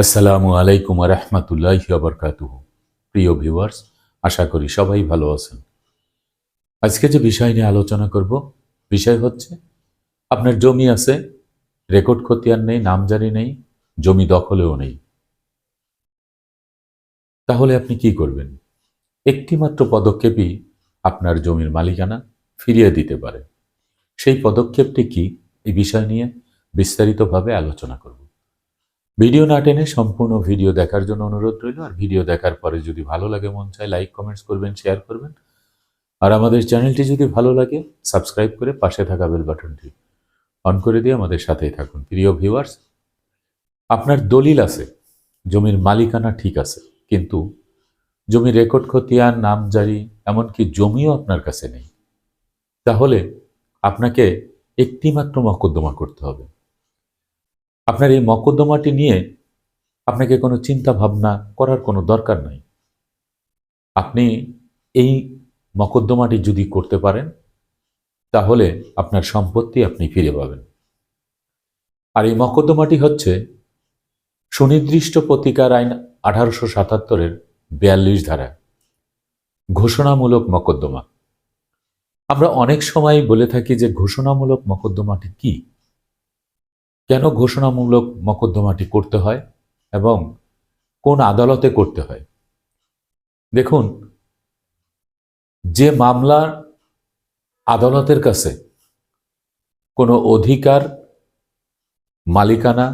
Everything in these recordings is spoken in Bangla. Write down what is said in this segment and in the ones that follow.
আসসালামু আলাইকুম রহমতুল্লাহ বরকাতুহ। প্রিয় ভিউয়ার্স, আশা করি সবাই ভালো আছেন। আজকে যে বিষয় নিয়ে আলোচনা করব, বিষয় হচ্ছে, আপনার জমি আছে, রেকর্ড খতিয়ান নেই নাম নামজারি নেই, জমি দখলেও নেই। তাহলে আপনি কি করবেন? একটিমাত্র পদক্ষেপই আপনার জমির মালিকানা ফিরিয়ে দিতে পারে। সেই পদক্ষেপটি কি? এই বিষয় নিয়ে বিস্তারিতভাবে আলোচনা করব। ভিডিও না টেনে সম্পূর্ণ ভিডিও দেখার জন্য অনুরোধ রইল। আর ভিডিও দেখার পরে যদি ভালো লাগে, মন চায় লাইক কমেন্টস করবেন শেয়ার করবেন। আর আমাদের চ্যানেলটি যদি ভালো লাগে সাবস্ক্রাইব করে পাশে থাকা বেল বাটনটি অন করে দিয়ে আমাদের সাথেই থাকুন। প্রিয় ভিউয়ার্স আপনার দলিল আছে, জমির মালিকানা ঠিক আছে, কিন্তু জমির রেকর্ড খতিয়ান নামজারি এমনকি জমিও আপনার কাছে নেই। তাহলে আপনাকে একটিমাত্র মকদ্দমা করতে হবে। আপনার এই মকদ্দমাটি নিয়ে আপনাকে কোনো চিন্তা ভাবনা করার কোনো দরকার নাই। আপনি এই মকদ্দমাটি যদি করতে পারেন, তাহলে আপনার সম্পত্তি আপনি ফিরে পাবেন। আর এই মকদ্দমাটি হচ্ছে সুনির্দিষ্ট প্রতিকার আইন আঠারোশো সাতাত্তরের বিয়াল্লিশ ধারা, ঘোষণামূলক মকদ্দমা। আমরা অনেক সময় বলে থাকি যে ঘোষণামূলক মকদ্দমাটি কি? কেন ঘোষণামূলক মকদ্দমাটি করতে হয় এবং কোন আদালতে করতে হয়? দেখুন, যে মামলা আদালতের কাছে কোনো অধিকার, মালিকানা,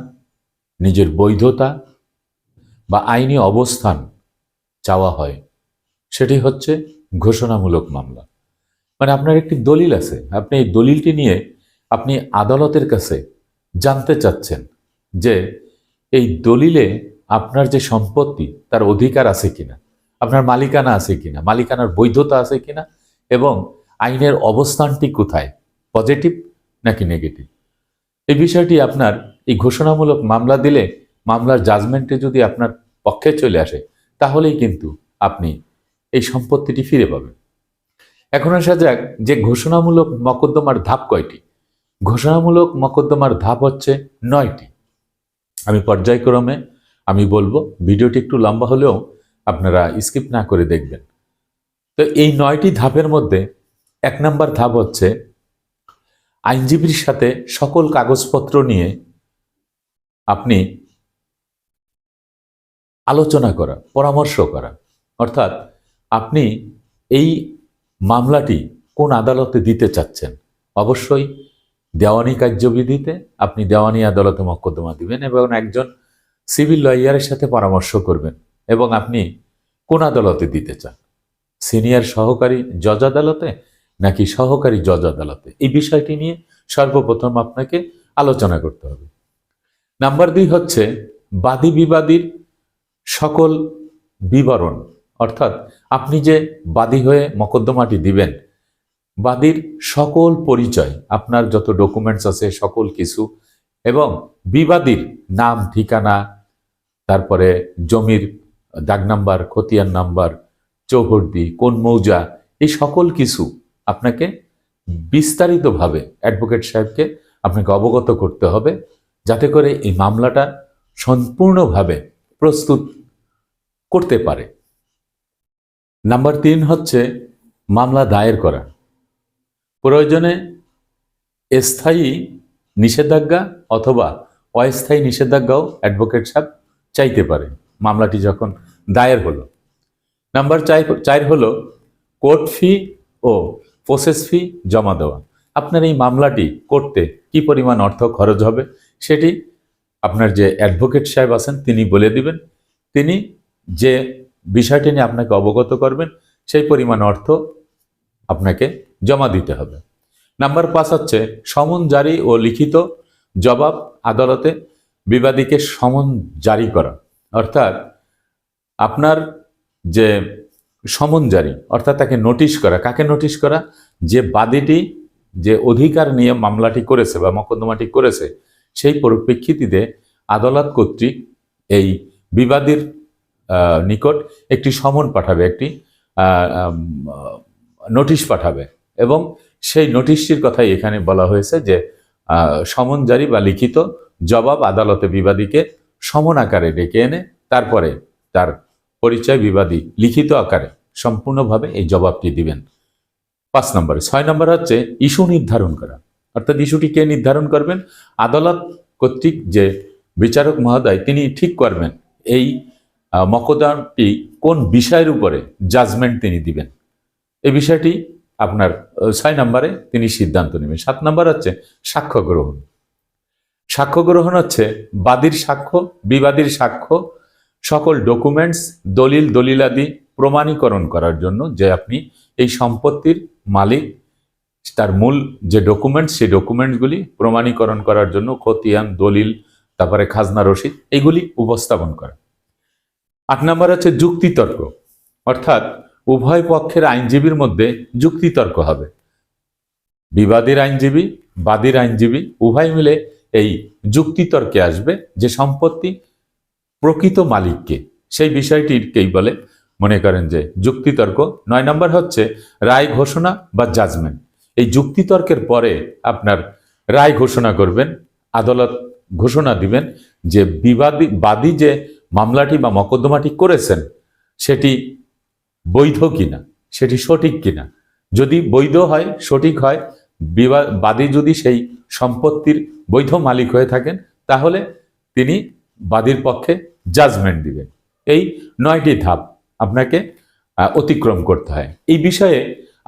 নিজের বৈধতা বা আইনি অবস্থান চাওয়া হয়, সেটি হচ্ছে ঘোষণামূলক মামলা। মানে আপনার একটি দলিল আছে, আপনি এই দলিলটি নিয়ে আপনি আদালতের কাছে জানতে চাচ্ছেন যে এই দলিলে আপনার যে সম্পত্তি, তার অধিকার আছে কিনা, আপনার মালিকানা আছে কিনা, মালিকানার বৈধতা আছে কিনা, এবং আইনের অবস্থানটি কোথায় পজিটিভ নাকি নেগেটিভ এই বিষয়টি আপনার এই ঘোষণামূলক মামলা দিলে, মামলার জাজমেন্টে যদি আপনার পক্ষে চলে আসে, তাহলেই কিন্তু আপনি এই সম্পত্তিটি ফিরে পাবেন। এখন আসা যাক যে ঘোষণামূলক মকদ্দমার ধাপ কয়টি। ঘোষণামূলক মকদ্দমার ধাপ হচ্ছে নয়টি। আমি পর্যায়ক্রমে আমি বলব, ভিডিওটি একটু লম্বা হলেও আপনারা স্কিপ না করে দেখবেন। তো এই নয়টি ধাপের মধ্যে এক নম্বর ধাপ হচ্ছে আইনজীবীর সাথে সকল কাগজপত্র নিয়ে আপনি আলোচনা করা, পরামর্শ করা। অর্থাৎ আপনি এই মামলাটি কোন আদালতে দিতে চাচ্ছেন? অবশ্যই দেওয়ানি কার্যবিধিতে আপনি দেওয়ানি আদালতে মকদ্দমা দিবেন এবং একজন সিভিল লয়ারের সাথে পরামর্শ করবেন এবং আপনি কোন আদালতে দিতে চান? সিনিয়র সহকারী জজ আদালতে নাকি সহকারী জজ আদালতে? এই বিষয়টি নিয়ে সর্বপ্রথম আপনাকে আলোচনা করতে হবে। নাম্বার দুই হচ্ছে বাদী বিবাদীর সকল বিবরণ। অর্থাৎ আপনি যে বাদী হয়ে মকদ্দমাটি দিবেন বাদীর সকল পরিচয়, আপনার যত ডকুমেন্টস আছে, সকল কিছু, এবং বিবাদীর নাম, ঠিকানা, তারপরে জমির দাগ নাম্বার, খতিয়ান নাম্বার, চৌহদ্দি, কোন মৌজা, এই সকল কিছু আপনাকে বিস্তারিতভাবে অ্যাডভোকেট সাহেবকে আপনাকে অবগত করতে হবে, যাতে করে এই মামলাটা সম্পূর্ণভাবে প্রস্তুত করতে পারে। নাম্বার তিন হচ্ছে মামলা দায়ের করা। প্রয়োজনে স্থায়ী নিষেধাজ্ঞা অথবা অস্থায়ী নিষেধাজ্ঞাও অ্যাডভোকেট সাহেব চাইতে পারে মামলাটি যখন দায়ের হলো। নাম্বার চার চার হলো কোর্ট ফি ও প্রসেস ফি জমা দেওয়া। আপনার এই মামলাটি করতে কি পরিমাণ অর্থ খরচ হবে সেটি আপনার যে অ্যাডভোকেট সাহেব আছেন তিনি বলে দিবেন। তিনি যে বিষয়টি নিয়ে আপনাকে অবগত করবেন সেই পরিমাণ অর্থ আপনাকে জমা দিতে হবে। নাম্বার পাঁচ হচ্ছে, সমন জারি ও লিখিত জবাব আদালতে বিবাদীকে সমন জারি করা। অর্থাৎ আপনার যে সমন জারি, অর্থাৎ তাকে নোটিশ করা। কাকে নোটিশ করা? যে বাদীটি যে অধিকার নিয়ে মামলাটি করেছে বা মকদ্দমাটি করেছে, সেই পরিপ্রেক্ষিতে আদালত কর্তৃক এই বিবাদীর নিকট একটি সমন পাঠাবে, একটি নোটিশ পাঠাবে। এবং সেই নোটিশটির কথাই এখানে বলা হয়েছে যে সমন জারি বা লিখিত জবাব আদালতে বিবাদীকে সমন আকারে ডেকে এনে তারপরে তার পরিচয় বিবাদী লিখিত আকারে সম্পূর্ণভাবে এই জবাবটি দিবেন। পাঁচ নম্বরে। ছয় নম্বর হচ্ছে ইস্যু নির্ধারণ করা। অর্থাৎ ইস্যুটি কে নির্ধারণ করবেন? আদালত কর্তৃক যে বিচারক মহোদয় তিনি ঠিক করবেন এই আহ, মকদ্দমাটি কোন বিষয়ের উপরে জাজমেন্ট তিনি দিবেন। এই বিষয়টি আপনার ছয় নম্বরে তিনি সিদ্ধান্ত নেবেন। সাত নম্বর হচ্ছে সাক্ষ্য গ্রহণ। সাক্ষ্য গ্রহণ হচ্ছে বাদীর সাক্ষ্য, বিবাদীর সাক্ষ্য, সকল ডকুমেন্টস দলিল, দলিলাদি প্রমাণীকরণ করার জন্য যে আপনি এই সম্পত্তির মালিক, তার মূল যে ডকুমেন্টস সেই ডকুমেন্টসগুলি প্রমাণীকরণ করার জন্য খতিয়ান, দলিল, তারপরে খাজনা রসিদ, এগুলি উপস্থাপন করা। আট নম্বর হচ্ছে যুক্তিতর্ক অর্থাৎ উভয় পক্ষের আইনজীবীর মধ্যে যুক্তিতর্ক হবে। বিবাদীর আইনজীবী, বাদীর আইনজীবী, উভয় মিলে এই যুক্তিতর্কে আসবে যে সম্পত্তি প্রকৃত মালিককে। সেই বিষয়টিকেই বলে মনে করেন যে যুক্তিতর্ক। নয় নম্বর হচ্ছে রায় ঘোষণা বা জাজমেন্ট এই যুক্তিতর্কের পরে আপনার রায় ঘোষণা করবেন, আদালত ঘোষণা দিবেন যে বিবাদী, বাদী যে মামলাটি বা মকদ্দমাটি করেছেন, সেটি বৈধ কিনা, সেটি সঠিক কিনা। যদি বৈধ হয়, সঠিক হয় বাদী যদি সেই সম্পত্তির বৈধ মালিক হয়ে থাকেন, তাহলে তিনি বাদীর পক্ষে জাজমেন্ট দিবেন। এই নয়টি ধাপ আপনাকে অতিক্রম করতে হয়। এই বিষয়ে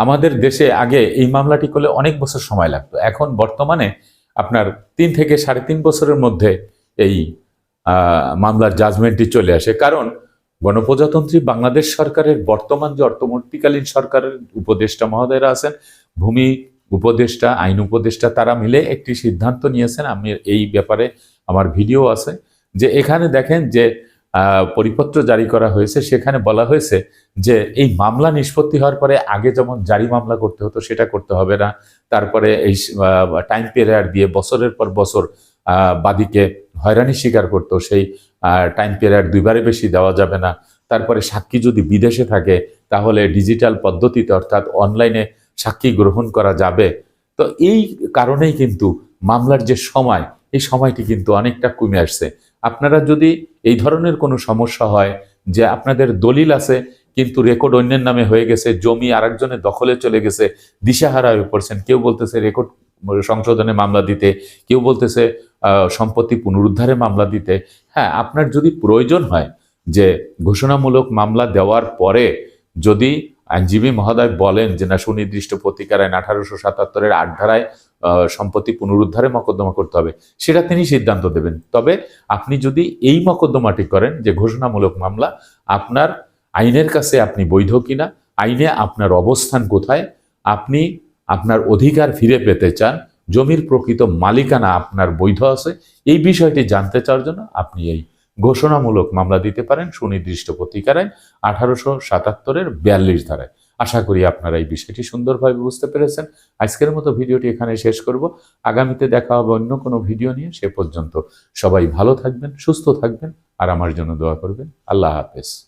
আমাদের দেশে আগে এই মামলাটি করলে অনেক বছর সময় লাগতো। এখন বর্তমানে আপনার তিন থেকে সাড়ে তিন বছরের মধ্যে এই মামলার জাজমেন্টটি চলে আসে। কারণ গণপ্রজাতন্ত্রী বাংলাদেশ সরকারের বর্তমান যে অর্থমন্ত্রীকালীন সরকারের উপদেষ্টা মহোদয়রা আছেন, ভূমি উপদেষ্টা, আইন উপদেষ্টা, তারা মিলে একটি সিদ্ধান্ত নিয়েছেন। আমি এই ব্যাপারে আমার ভিডিও আছে যে এখানে দেখেন যে পরিপত্র জারি করা হয়েছে। সেখানে বলা হয়েছে যে এই মামলা নিষ্পত্তি হওয়ার পরে আগে যেমন জারি মামলা করতে হতো, সেটা করতে হবে না। তারপরে এই টাইম পিরিয়ড দিয়ে বছরের পর বছর বাদীকে হয়রানি স্বীকার করতো, সেই টাইম পিরিয়ড দুইবারে বেশি দেওয়া যাবে না। তারপরে সাক্ষী যদি বিদেশে থাকে, তাহলে ডিজিটাল পদ্ধতিতে অর্থাৎ অনলাইনে সাক্ষী গ্রহণ করা যাবে। তো এই কারণেই কিন্তু মামলার যে সময়, এই সময়টি কিন্তু অনেকটা কমে আসছে। আপনারা যদি এই ধরনের কোনো সমস্যা হয়, যে আপনাদের দলিল আছে, কিন্তু রেকর্ড অন্যের নামে হয়ে গেছে, জমি আরেকজনের দখলে চলে গেছে, দিশাহারা হয়ে পড়ছেন, কেউ বলতেছে রেকর্ড সংশোধনে মামলা দিতে, কেউ বলতেছে সম্পত্তি পুনরুদ্ধারে মামলা দিতে। হ্যাঁ আপনার যদি প্রয়োজন হয় যে ঘোষণামূলক মামলা দেওয়ার পরে যদি আইনজীবী মহোদয় বলেন যে না, সুনির্দিষ্ট প্রতিকার আইন আঠারোশো সাতাত্তরের আট ধারায় সম্পত্তি পুনরুদ্ধারে মকদ্দমা করতে হবে, সেটা তিনি সিদ্ধান্ত দেবেন। তবে আপনি যদি এই মকদ্দমাটি করেন যে ঘোষণামূলক মামলা, আপনার আইনের কাছে আপনি বৈধ কিনা, আইনে আপনার অবস্থান কোথায়, আপনি আপনার অধিকার ফিরে পেতে চান, জমির প্রকৃত মালিকানা আপনার বৈধ আছে, এই বিষয়টি জানতে চাওয়ার জন্য আপনি এই ঘোষণামূলক মামলা দিতে পারেন সুনির্দিষ্ট প্রতিকার আইন আঠারোশো সাতাত্তরের বিয়াল্লিশ ধারায়। আশা করি আপনারা এই বিষয়টি সুন্দরভাবে বুঝতে পেরেছেন। আজকের মতো ভিডিওটি এখানে শেষ করব। আগামীতে দেখা হবে অন্য কোনো ভিডিও নিয়ে। সে পর্যন্ত সবাই ভালো থাকবেন, সুস্থ থাকবেন, আর আমার জন্য দোয়া করবেন। আল্লাহ হাফেজ।